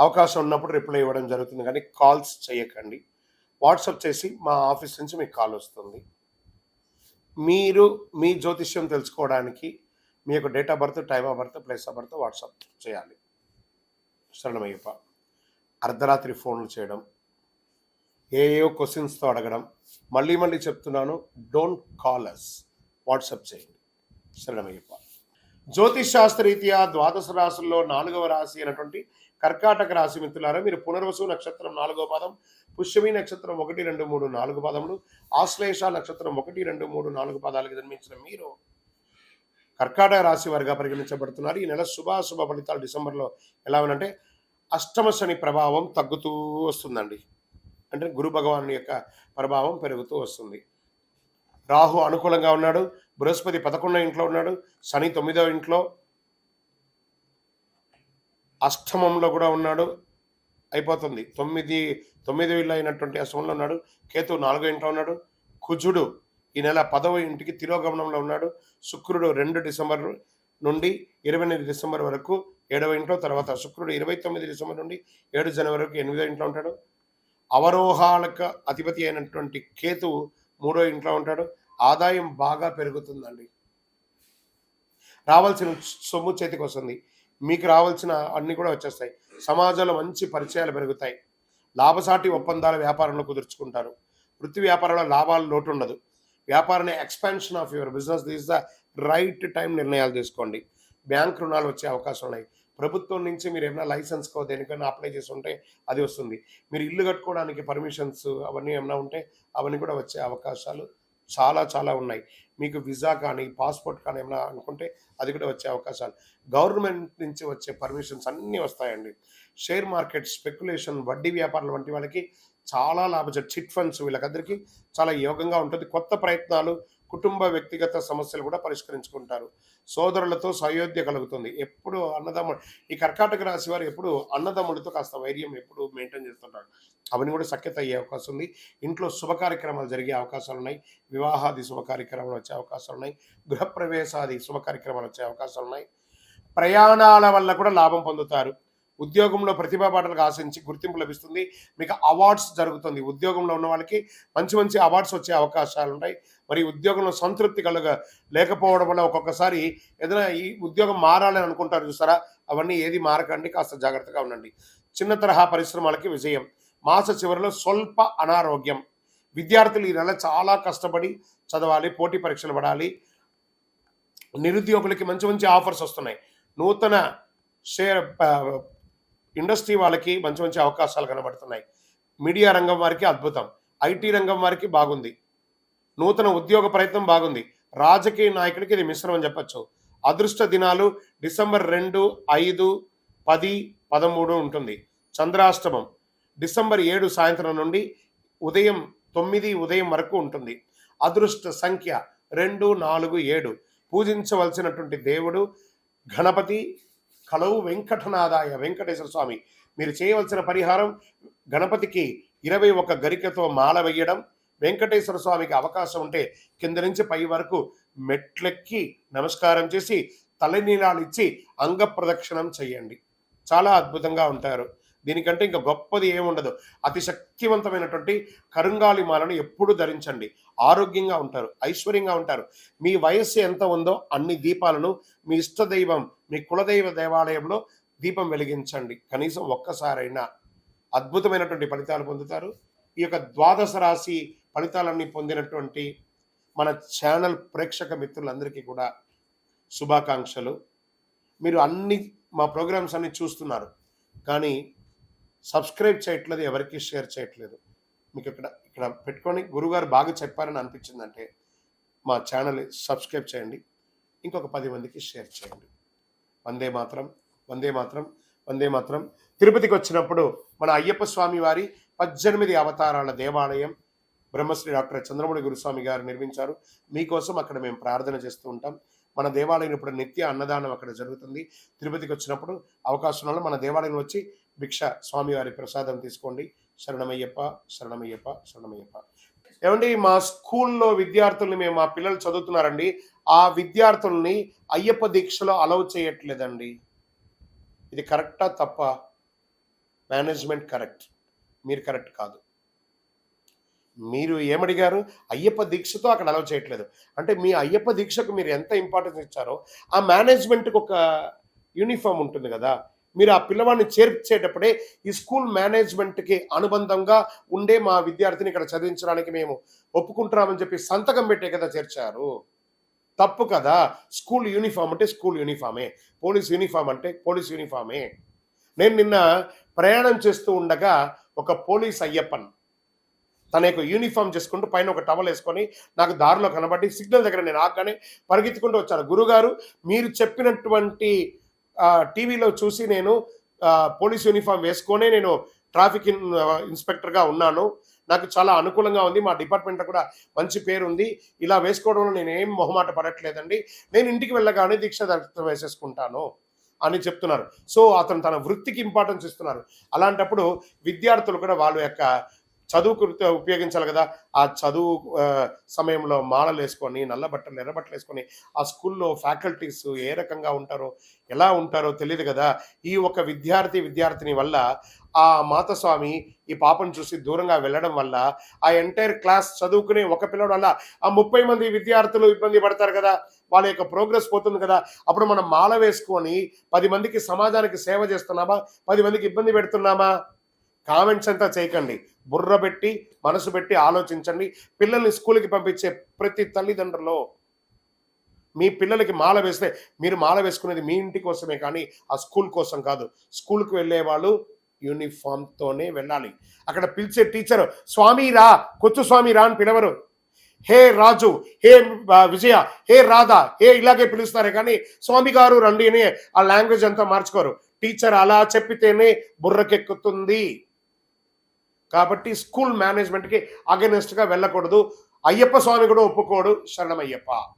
అవకాశం ఉన్నప్పుడు రిప్లై ఇవ్వడం జరుగుతుంది కానీ కాల్స్ చేయకండి. వాట్సప్ చేసి మా ఆఫీస్ నుంచి మీకు కాల్ వస్తుంది. మీరు మీ జ్యోతిష్యం తెలుసుకోవడానికి మీ యొక్క date of birth time of birth place of birth WhatsApp చేయాలి. శరణమయ్యప్ప అర్ధరాత్రి ఫోన్లు చేయడం ఏ ఏ క్వశ్చన్స్తో అడగడం మళ్ళీ మళ్ళీ చెప్తున్నాను డోంట్ కాల్ అస్ వాట్సాప్ చేయండి. శరణమయ్యప్ప జ్యోతిష్ శాస్త్రరీత్యా ద్వాదశ రాశుల్లో నాలుగవ రాశి అయినటువంటి కర్కాటక రాశి మిత్రులారా మీరు పునర్వసు నక్షత్రం నాలుగో పాదం పుష్యమి నక్షత్రం ఒకటి రెండు మూడు నాలుగు పాదములు ఆశ్లేష నక్షత్రం ఒకటి రెండు మూడు నాలుగు పాదాలకు జన్మించిన మీరు కర్కాటక రాశి వారిగా పరిగణించబడుతున్నారు. ఈ నెల శుభాశుభ ఫలితాలు డిసెంబర్లో ఎలా ఉందంటే అష్టమ శని ప్రభావం తగ్గుతూ వస్తుందండి. అంటే గురు భగవాన్ యొక్క ప్రభావం పెరుగుతూ వస్తుంది. రాహు అనుకూలంగా ఉన్నాడు బృహస్పతి పదకొండో ఇంట్లో ఉన్నాడు శని తొమ్మిదో ఇంట్లో అష్టమంలో కూడా ఉన్నాడు అయిపోతుంది. తొమ్మిది తొమ్మిది వేలు అయినటువంటి అష్టమంలో ఉన్నాడు. కేతు నాలుగో ఇంట్లో ఉన్నాడు. కుజుడు ఈ నెల పదవ ఇంటికి తిరోగమనంలో ఉన్నాడు. శుక్రుడు రెండు డిసెంబర్ నుండి ఇరవై ఎనిమిది డిసెంబర్ వరకు ఏడవ ఇంట్లో తర్వాత శుక్రుడు ఇరవై తొమ్మిది డిసెంబర్ నుండి ఏడు జనవరి వరకు ఎనిమిదో ఇంట్లో ఉంటాడు. అవరోహాలకు అధిపతి అయినటువంటి కేతువు మూడో ఇంట్లో ఉంటాడు. ఆదాయం బాగా పెరుగుతుందండి. రావాల్సిన సొమ్ము చేతికి వస్తుంది మీకు రావాల్సిన అన్ని కూడా వచ్చేస్తాయి. సమాజంలో మంచి పరిచయాలు పెరుగుతాయి. లాభసాటి ఒప్పందాల వ్యాపారంలో కుదుర్చుకుంటారు. వృత్తి వ్యాపారంలో లాభాలు లోటు ఉండదు వ్యాపారాన్ని expansion of your business this the right time నిర్ణయాలు తీసుకోండి. బ్యాంక్ రుణాలు వచ్చే అవకాశం ఉన్నాయి. ప్రభుత్వం నుంచి మీరు ఏమైనా లైసెన్స్కో దేనికైనా అప్లై చేసి ఉంటే అది వస్తుంది. మీరు ఇల్లు కట్టుకోవడానికి పర్మిషన్స్ అవన్నీ ఏమైనా ఉంటే అవన్నీ కూడా వచ్చే అవకాశాలు చాలా చాలా ఉన్నాయి. మీకు వీసా కానీ పాస్పోర్ట్ కానీ ఏమైనా అనుకుంటే అది కూడా వచ్చే అవకాశాలు. గవర్నమెంట్ నుంచి వచ్చే పర్మిషన్స్ అన్నీ వస్తాయండి. షేర్ మార్కెట్ స్పెక్యులేషన్ వడ్డీ వ్యాపారాలు వంటి వాళ్ళకి చాలా లాభం. చిట్ ఫండ్స్ వీళ్ళకందరికీ చాలా యోగంగా ఉంటుంది. కొత్త ప్రయత్నాలు కుటుంబ వ్యక్తిగత సమస్యలు కూడా పరిష్కరించుకుంటారు. సోదరులతో సయోధ్య కలుగుతుంది. ఎప్పుడు అన్నదమ్ముడు ఈ కర్కాటక రాశి వారు ఎప్పుడు అన్నదమ్ముడితో కాస్త వైర్యం ఎప్పుడు మెయింటైన్ చేస్తుంటారు. అవన్నీ కూడా సఖ్యత అయ్యే అవకాశం ఉంది. ఇంట్లో శుభ కార్యక్రమాలు జరిగే అవకాశాలు ఉన్నాయి. వివాహాది శుభ కార్యక్రమాలు వచ్చే అవకాశాలు ఉన్నాయి. గృహప్రవేశాది శుభ కార్యక్రమాలు వచ్చే అవకాశాలు ఉన్నాయి. ప్రయాణాల వల్ల కూడా లాభం పొందుతారు. ఉద్యోగంలో ప్రతిభా పాటలకు ఆశించి గుర్తింపు లభిస్తుంది. మీకు అవార్డ్స్ జరుగుతుంది. ఉద్యోగంలో ఉన్న వాళ్ళకి మంచి మంచి అవార్డ్స్ వచ్చే అవకాశాలు ఉంటాయి. మరి ఉద్యోగంలో సంతృప్తి కలుగ లేకపోవడం వల్ల ఒక్కొక్కసారి ఏదైనా ఈ ఉద్యోగం మారాలని అనుకుంటారు చూసారా? అవన్నీ ఏది మారకండి. కాస్త జాగ్రత్తగా ఉండండి. చిన్న తరహా పరిశ్రమలకి విజయం. మాస చివరిలో స్వల్ప అనారోగ్యం. విద్యార్థులు ఈ నెల చాలా కష్టపడి చదవాలి పోటీ పరీక్షలు పడాలి. నిరుద్యోగులకి మంచి మంచి ఆఫర్స్ వస్తున్నాయి. నూతన షేర్ ఇండస్ట్రీ వాళ్ళకి మంచి మంచి అవకాశాలు కనబడుతున్నాయి. మీడియా రంగం వారికి అద్భుతం. ఐటీ రంగం వారికి బాగుంది. నూతన ఉద్యోగ ప్రయత్నం బాగుంది. రాజకీయ నాయకుడికి ఇది మిశ్రమం చెప్పచ్చు. అదృష్ట దినాలు డిసెంబర్ రెండు ఐదు పది పదమూడు ఉంటుంది. చంద్రాష్టమం. డిసెంబర్ ఏడు సాయంత్రం నుండి ఉదయం తొమ్మిది ఉదయం వరకు ఉంటుంది. అదృష్ట సంఖ్య రెండు నాలుగు ఏడు. పూజించవలసినటువంటి దేవుడు గణపతి కలవు వెంకటనాదాయ వెంకటేశ్వర స్వామి. మీరు చేయవలసిన పరిహారం గణపతికి ఇరవై ఒక గరికతో మాల వేయడం. వెంకటేశ్వర స్వామికి అవకాశం ఉంటే కింద నుంచి పై వరకు మెట్లెక్కి నమస్కారం చేసి తలనీలాలు ఇచ్చి అంగ ప్రదక్షిణం చేయండి. చాలా అద్భుతంగా ఉంటారు. దీనికంటే ఇంకా గొప్పది ఏముండదు. అతి శక్తివంతమైనటువంటి కరుంగాలి మాలను ఎప్పుడు ధరించండి. ఆరోగ్యంగా ఉంటారు ఐశ్వర్యంగా ఉంటారు. మీ వయస్సు ఎంత ఉందో అన్ని దీపాలను మీ ఇష్టదైవం మీ కులదైవ దేవాలయంలో దీపం వెలిగించండి. కనీసం ఒక్కసారైనా అద్భుతమైనటువంటి ఫలితాలు పొందుతారు. ఈ యొక్క ద్వాదశ రాశి ఫలితాలన్నీ పొందినటువంటి మన ఛానల్ ప్రేక్షక మిత్రులందరికీ కూడా శుభాకాంక్షలు. మీరు అన్ని మా ప్రోగ్రామ్స్ అన్ని చూస్తున్నారు. కానీ సబ్స్క్రైబ్ చేయట్లేదు ఎవరికి షేర్ చేయట్లేదు. మీకు ఇక్కడ ఇక్కడ పెట్టుకొని గురుగారు బాగా చెప్పారని అనిపించిందంటే మా ఛానల్ సబ్స్క్రైబ్ చేయండి ఇంకొక పది మందికి షేర్ చేయండి. వందే మాత్రం వందే మాత్రం వందే మాత్రం. తిరుపతికి వచ్చినప్పుడు మన అయ్యప్ప స్వామి వారి పద్దెనిమిది అవతారాల దేవాలయం బ్రహ్మశ్రీ డాక్టర్ చంద్రమౌళి గురుస్వామి గారు నిర్మించారు. మీకోసం అక్కడ మేము ప్రార్థన చేస్తూ ఉంటాం. మన దేవాలయం ఇప్పుడు నిత్య అన్నదానం అక్కడ జరుగుతుంది. తిరుపతికి వచ్చినప్పుడు అవకాశం వల్ల మన దేవాలయం వచ్చి భిక్ష స్వామివారి ప్రసాదం తీసుకోండి. శరణమయ్యప్ప శరణమయ్యప్ప శరణమయ్యప్ప. ఏమండి మా స్కూల్లో విద్యార్థుల్ని మేము మా పిల్లలు చదువుతున్నారండి. ఆ విద్యార్థుల్ని అయ్యప్ప దీక్షలో అలౌ చేయట్లేదండి. ఇది కరెక్టా తప్ప? Management correct. మీరు కరెక్ట్ కాదు. మీరు ఏమడిగారు? అయ్యప్ప దీక్షతో అక్కడ అలౌ చేయట్లేదు. అంటే మీ అయ్యప్ప దీక్షకు మీరు ఎంత ఇంపార్టెన్స్ ఇచ్చారో ఆ మేనేజ్మెంట్కి ఒక యూనిఫామ్ ఉంటుంది కదా. మీరు ఆ పిల్లవాడిని చేర్చేటప్పుడే ఈ స్కూల్ మేనేజ్మెంట్కి అనుబంధంగా ఉండే మా విద్యార్థిని ఇక్కడ చదివించడానికి మేము ఒప్పుకుంటున్నామని చెప్పి సంతకం పెట్టే కదా చేర్చారు. తప్పు కదా. స్కూల్ యూనిఫామ్ అంటే స్కూల్ యూనిఫామే. పోలీస్ యూనిఫామ్ అంటే పోలీస్ యూనిఫామే. నేను నిన్న ప్రయాణం చేస్తూ ఉండగా ఒక పోలీస్ అయ్యప్పన్ తన యొక్క యూనిఫామ్ చేసుకుంటూ పైన ఒక టవల్ వేసుకొని నాకు దారిలో కనబడి సిగ్నల్ దగ్గర నేను ఆగానే పరిగెత్తుకుంటూ వచ్చాను గురుగారు మీరు చెప్పినటువంటి టీవీలో చూసి నేను పోలీస్ యూనిఫామ్ వేసుకొనే నేను ట్రాఫిక్ ఇన్స్పెక్టర్గా ఉన్నాను. నాకు చాలా అనుకూలంగా ఉంది. మా డిపార్ట్మెంట్ కూడా మంచి పేరు ఉంది. ఇలా వేసుకోవడంలో నేను ఏం మొహమాట పడట్లేదండి. నేను ఇంటికి వెళ్ళగానే దీక్ష దర్శనం వేసేసుకుంటాను అని చెప్తున్నారు. సో అతను తన వృత్తికి ఇంపార్టెన్స్ ఇస్తున్నారు. అలాంటప్పుడు విద్యార్థులు కూడా వాళ్ళ యొక్క చదువుకు ఉపయోగించాలి కదా. ఆ చదువు సమయంలో మాలలు వేసుకొని నల్ల బట్టలు ఎర్ర బట్టలు వేసుకొని ఆ స్కూల్లో ఫ్యాకల్టీస్ ఏ రకంగా ఉంటారో ఎలా ఉంటారో తెలియదు కదా. ఈ ఒక విద్యార్థి విద్యార్థిని వల్ల ఆ మాతస్వామి ఈ పాపను చూసి దూరంగా వెళ్ళడం వల్ల ఆ ఎంటైర్ క్లాస్ చదువుకునే ఒక పిల్లడు వల్ల ఆ ముప్పై మంది విద్యార్థులు ఇబ్బంది పడతారు కదా. వాళ్ళ యొక్క ప్రోగ్రెస్ పోతుంది కదా. అప్పుడు మనం మాల వేసుకొని పది మందికి సమాజానికి సేవ చేస్తున్నామా? పది మందికి ఇబ్బంది పెడుతున్నామా? కామెంట్స్ అంతా చేయకండి. బుర్ర పెట్టి మనసు పెట్టి ఆలోచించండి. పిల్లల్ని స్కూల్కి పంపించే ప్రతి తల్లిదండ్రులు మీ పిల్లలకి మాల వేస్తే మీరు మాల వేసుకునేది మీ ఇంటి కోసమే కానీ ఆ స్కూల్ కోసం కాదు. స్కూల్కి వెళ్ళే వాళ్ళు యూనిఫామ్తోనే వెళ్ళాలి. అక్కడ పిలిచే టీచర్ స్వామి రా కొచ్చు స్వామి రా అని పిలవరు. హే రాజు హే విజయ హే రాధా హే ఇలాగే పిలుస్తారే కానీ స్వామి గారు రండి అని ఆ లాంగ్వేజ్ అంతా మార్చుకోరు. టీచర్ అలా చెప్పితేనే బుర్రకెక్కుతుంది. కాబట్టి స్కూల్ మేనేజ్మెంట్కి అగెనెస్ట్గా వెళ్ళకూడదు. అయ్యప్ప స్వామి కూడా ఒప్పుకోడు. శరణమయ్యప్ప.